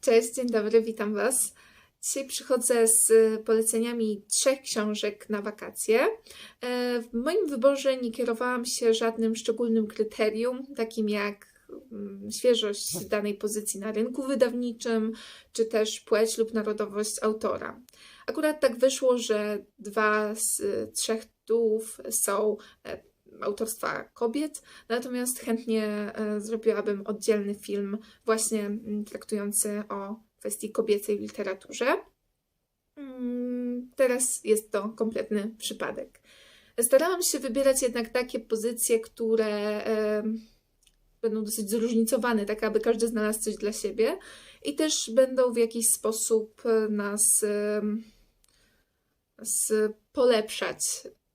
Cześć, dzień dobry, witam Was. Dzisiaj przychodzę z y, poleceniami trzech książek na wakacje. E, W moim wyborze nie kierowałam się żadnym szczególnym kryterium, takim jak mm, świeżość danej pozycji na rynku wydawniczym, czy też płeć lub narodowość autora. Akurat tak wyszło, że dwa z y, trzech tytułów są e, autorstwa kobiet, natomiast chętnie e, zrobiłabym oddzielny film właśnie mm, traktujący o kwestii kobiecej w literaturze. Mm, Teraz jest to kompletny przypadek. Starałam się wybierać jednak takie pozycje, które e, będą dosyć zróżnicowane, tak aby każdy znalazł coś dla siebie i też będą w jakiś sposób e, nas, nas polepszać,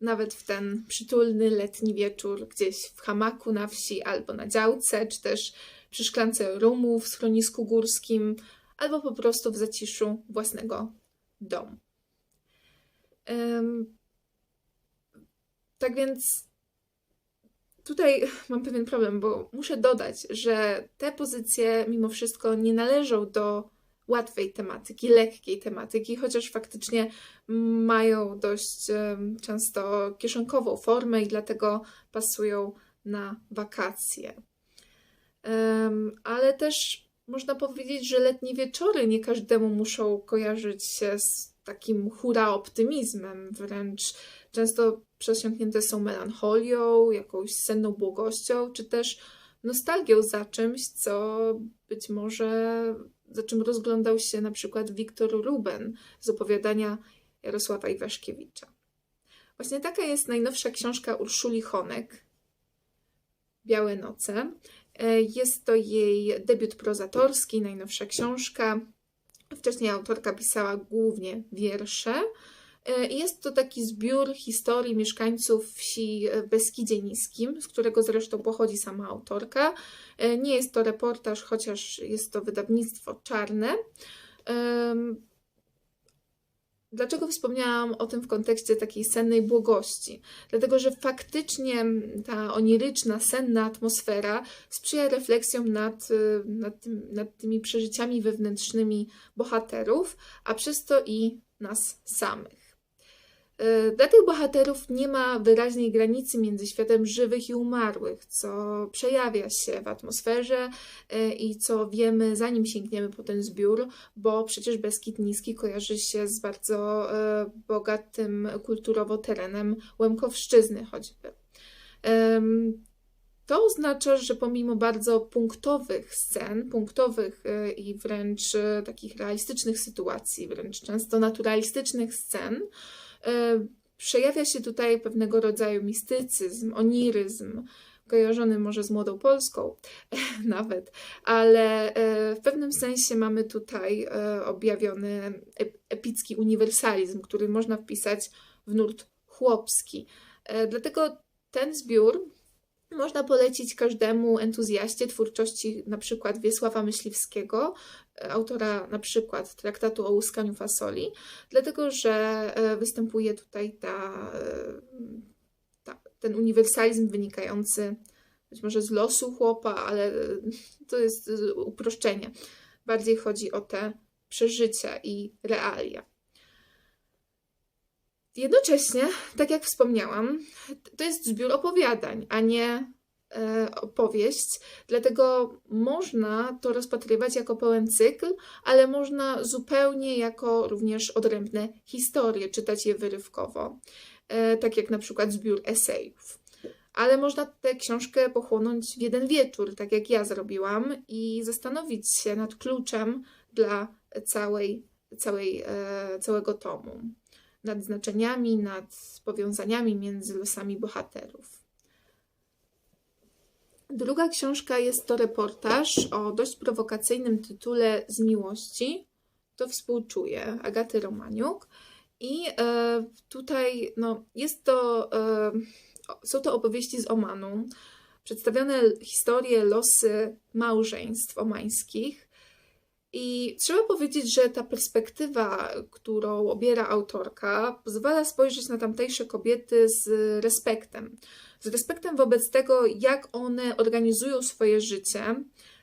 nawet w ten przytulny letni wieczór gdzieś w hamaku na wsi albo na działce, czy też przy szklance rumu w schronisku górskim, albo po prostu w zaciszu własnego domu. Em, tak więc tutaj mam pewien problem, bo muszę dodać, że te pozycje mimo wszystko nie należą do łatwej tematyki, lekkiej tematyki, chociaż faktycznie mają dość często kieszonkową formę i dlatego pasują na wakacje. Ale też można powiedzieć, że letnie wieczory nie każdemu muszą kojarzyć się z takim hura optymizmem, wręcz często przesiąknięte są melancholią, jakąś senną błogością, czy też nostalgią za czymś, co być może za czym rozglądał się na przykład Wiktor Ruben z opowiadania Jarosława Iwaszkiewicza. Właśnie taka jest najnowsza książka Urszuli Honek, Białe noce. E, Jest to jej debiut prozatorski, najnowsza książka. Wcześniej autorka pisała głównie wiersze. E, Jest to taki zbiór historii mieszkańców wsi w Beskidzie Niskim, z którego zresztą pochodzi sama autorka. E, Nie jest to reportaż, chociaż jest to wydawnictwo czarne. Dlaczego wspomniałam o tym w kontekście takiej sennej błogości? Dlatego, że faktycznie ta oniryczna, senna atmosfera sprzyja refleksjom nad, nad, tym, nad tymi przeżyciami wewnętrznymi bohaterów, a przez to i nas samych. Y, Dla tych bohaterów nie ma wyraźnej granicy między światem żywych i umarłych, co przejawia się w atmosferze y, i co wiemy, zanim sięgniemy po ten zbiór, bo przecież Beskid Niski kojarzy się z bardzo y, bogatym kulturowo terenem Łemkowszczyzny choćby. To oznacza, że pomimo bardzo punktowych scen, punktowych i wręcz takich realistycznych sytuacji, wręcz często naturalistycznych scen, przejawia się tutaj pewnego rodzaju mistycyzm, oniryzm, kojarzony może z młodą Polską nawet, ale y, w pewnym sensie mamy tutaj y, objawiony ep- epicki uniwersalizm, który można wpisać w nurt chłopski. Dlatego ten zbiór można polecić każdemu entuzjaście twórczości na przykład Wiesława Myśliwskiego, e, autora na przykład traktatu o łuskaniu fasoli, dlatego że e, występuje tutaj ta, e, ta, ten uniwersalizm wynikający być może z losu chłopa, ale e, to jest uproszczenie. Bardziej chodzi o te przeżycia i realia. Jednocześnie, tak jak wspomniałam, to jest zbiór opowiadań, a nie opowieść, dlatego można to rozpatrywać jako pełen cykl, ale można zupełnie jako również odrębne historie, czytać je wyrywkowo, e, tak jak na przykład zbiór esejów. Ale można tę książkę pochłonąć w jeden wieczór, tak jak ja zrobiłam, i zastanowić się nad kluczem dla całej, całej, e, całego tomu nad znaczeniami, nad powiązaniami między losami bohaterów. Druga książka jest to reportaż o dość prowokacyjnym tytule Z miłości. To współczuję Agaty Romaniuk. I e, tutaj no, jest to, e, są to opowieści z Omanu. Przedstawione historie, losy małżeństw omańskich. I trzeba powiedzieć, że ta perspektywa, którą obiera autorka, pozwala spojrzeć na tamtejsze kobiety z respektem. Z respektem wobec tego, jak one organizują swoje życie,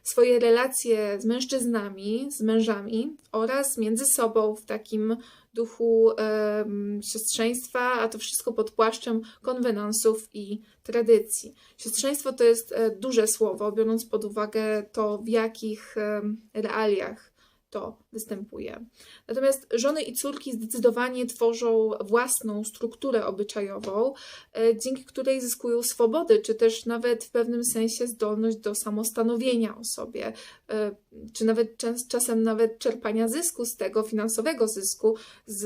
swoje relacje z mężczyznami, z mężami oraz między sobą w takim duchu siostrzeństwa, a to wszystko pod płaszczem konwenansów i tradycji. Siostrzeństwo to jest e, duże słowo, biorąc pod uwagę to, w jakich realiach to występuje. Natomiast żony i córki zdecydowanie tworzą własną strukturę obyczajową, e, dzięki której zyskują swobody, czy też nawet w pewnym sensie zdolność do samostanowienia o sobie, e, czy nawet czas, czasem nawet czerpania zysku z tego, finansowego zysku, z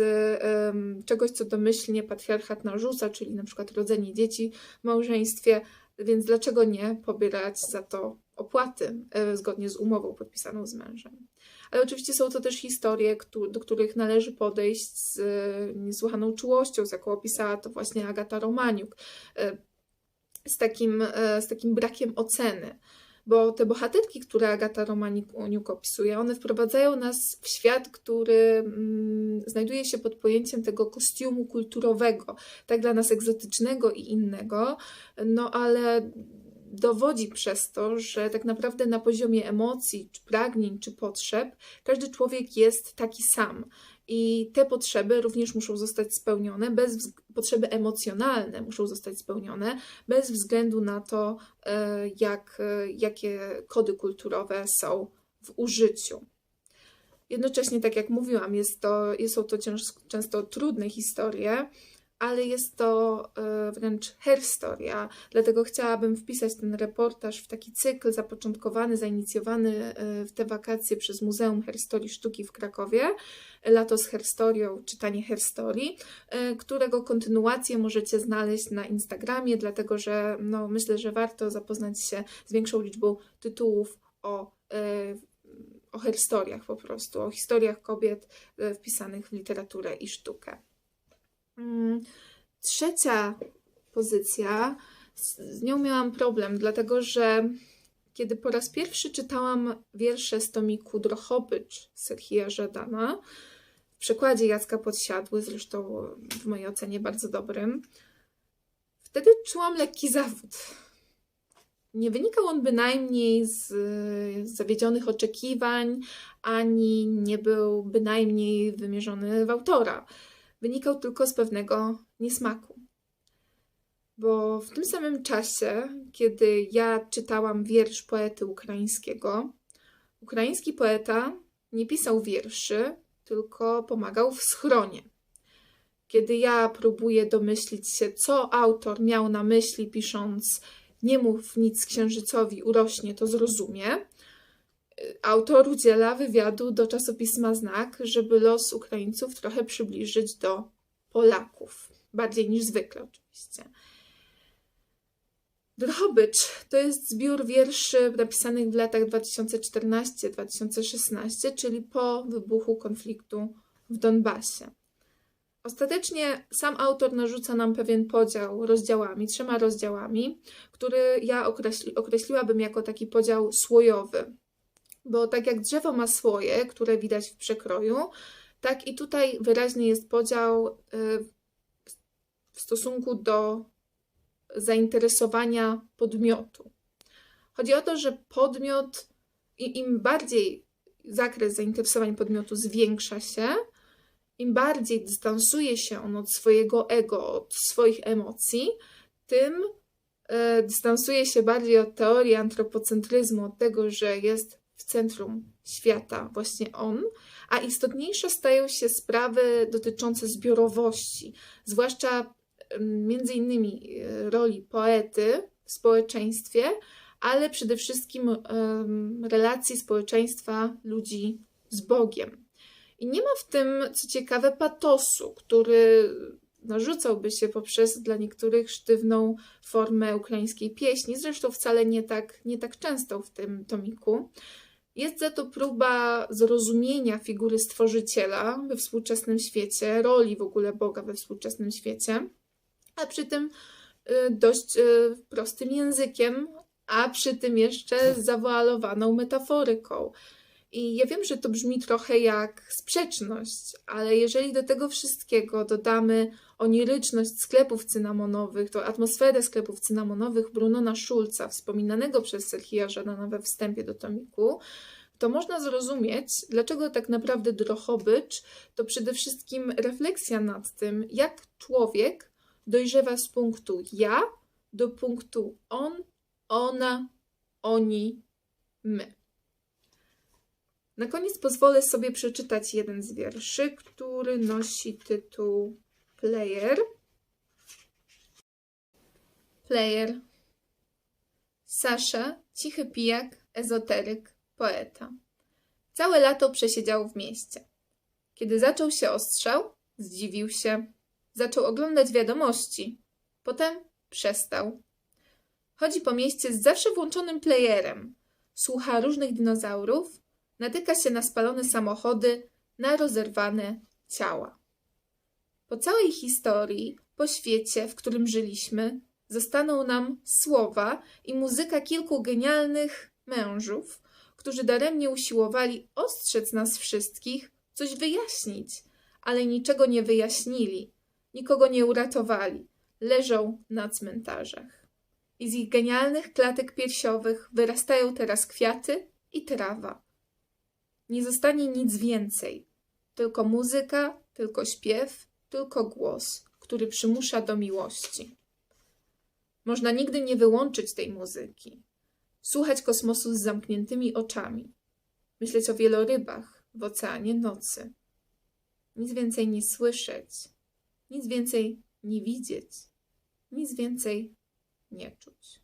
czegoś, co domyślnie patriarchat narzuca, czyli na przykład rodzenie dzieci w małżeństwie, więc dlaczego nie pobierać za to opłaty e, zgodnie z umową podpisaną z mężem? Ale oczywiście są to też historie, do których należy podejść z e, niesłychaną czułością, z jaką opisała to właśnie Agata Romaniuk, e, z takim, z takim brakiem oceny. Bo te bohaterki, które Agata Romaniuk opisuje, one wprowadzają nas w świat, który mm, znajduje się pod pojęciem tego kostiumu kulturowego, tak dla nas egzotycznego i innego, no ale dowodzi przez to, że tak naprawdę na poziomie emocji, czy pragnień, czy potrzeb, każdy człowiek jest taki sam. I te potrzeby również muszą zostać spełnione, bez potrzeby emocjonalne muszą zostać spełnione, bez względu na to, e, jak, e, jakie kody kulturowe są w użyciu. Jednocześnie, tak jak mówiłam, jest to, są to cięż, często trudne historie, ale jest to e, wręcz herstoria. Dlatego chciałabym wpisać ten reportaż w taki cykl zapoczątkowany, zainicjowany e, w te wakacje przez Muzeum Herstorii Sztuki w Krakowie. Lato z herstorią, czytanie herstorii, e, którego kontynuację możecie znaleźć na Instagramie, dlatego że no, myślę, że warto zapoznać się z większą liczbą tytułów o o herstoriach po prostu, o historiach kobiet wpisanych w literaturę i sztukę. Mm, Trzecia pozycja, z nią miałam problem, dlatego że kiedy po raz pierwszy czytałam wiersze z tomiku Drochobycz Serhija Żadana, w przekładzie Jacka Podsiadły, zresztą w mojej ocenie bardzo dobrym, wtedy czułam lekki zawód. Nie wynikał on bynajmniej z zawiedzionych oczekiwań, ani nie był bynajmniej wymierzony w autora. Wynikał tylko z pewnego niesmaku. Bo w tym samym czasie, kiedy ja czytałam wiersz poety ukraińskiego, ukraiński poeta nie pisał wierszy, tylko pomagał w schronie. Kiedy ja próbuję domyślić się, co autor miał na myśli, pisząc nie mów nic księżycowi, urośnie, to zrozumie. Autor udziela wywiadu do czasopisma Znak, żeby los Ukraińców trochę przybliżyć do Polaków. Bardziej niż zwykle, oczywiście. Drohobycz to jest zbiór wierszy napisanych w latach 2014-2016, czyli po wybuchu konfliktu w Donbasie. Ostatecznie sam autor narzuca nam pewien podział rozdziałami, trzema rozdziałami, który ja określi, określiłabym jako taki podział słojowy. Bo tak jak drzewo ma słoje, które widać w przekroju, tak i tutaj wyraźny jest podział y, w stosunku do zainteresowania podmiotu. Chodzi o to, że podmiot, im bardziej zakres zainteresowań podmiotu zwiększa się, im bardziej dystansuje się on od swojego ego, od swoich emocji, tym e, dystansuje się bardziej od teorii antropocentryzmu, od tego, że jest centrum świata właśnie on, a istotniejsze stają się sprawy dotyczące zbiorowości, zwłaszcza między innymi e, roli poety w społeczeństwie, ale przede wszystkim relacji społeczeństwa ludzi z Bogiem. I nie ma w tym, co ciekawe, patosu, który narzucałby się poprzez dla niektórych sztywną formę ukraińskiej pieśni, zresztą wcale nie tak, nie tak często w tym tomiku. Jest za to próba zrozumienia figury stworzyciela we współczesnym świecie, roli w ogóle Boga we współczesnym świecie, a przy tym y, dość y, prostym językiem, a przy tym jeszcze zawoalowaną metaforyką. I ja wiem, że to brzmi trochę jak sprzeczność, ale jeżeli do tego wszystkiego dodamy oniryczność sklepów cynamonowych, to atmosferę sklepów cynamonowych Brunona Schulza, wspominanego przez Serhija Żadana we wstępie do tomiku, to można zrozumieć, dlaczego tak naprawdę Drohobycz to przede wszystkim refleksja nad tym, jak człowiek dojrzewa z punktu ja do punktu on, ona, oni, my. Na koniec pozwolę sobie przeczytać jeden z wierszy, który nosi tytuł Player. Player. Sasza, cichy pijak, ezoteryk, poeta. Całe lato przesiedział w mieście. Kiedy zaczął się ostrzał, zdziwił się. Zaczął oglądać wiadomości. Potem przestał. Chodzi po mieście z zawsze włączonym playerem. Słucha różnych dinozaurów, natyka się na spalone samochody, na rozerwane ciała. Po całej historii, po świecie, w którym żyliśmy, zostaną nam słowa i muzyka kilku genialnych mężów, którzy daremnie usiłowali ostrzec nas wszystkich, coś wyjaśnić, ale niczego nie wyjaśnili, nikogo nie uratowali, leżą na cmentarzach. I z ich genialnych klatek piersiowych wyrastają teraz kwiaty i trawa. Nie zostanie nic więcej, tylko muzyka, tylko śpiew, tylko głos, który przymusza do miłości. Można nigdy nie wyłączyć tej muzyki, słuchać kosmosu z zamkniętymi oczami, myśleć o wielorybach w oceanie nocy. Nic więcej nie słyszeć, nic więcej nie widzieć, nic więcej nie czuć.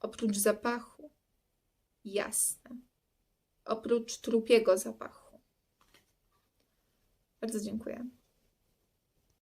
Oprócz zapachu, jasne, oprócz trupiego zapachu. Bardzo dziękuję.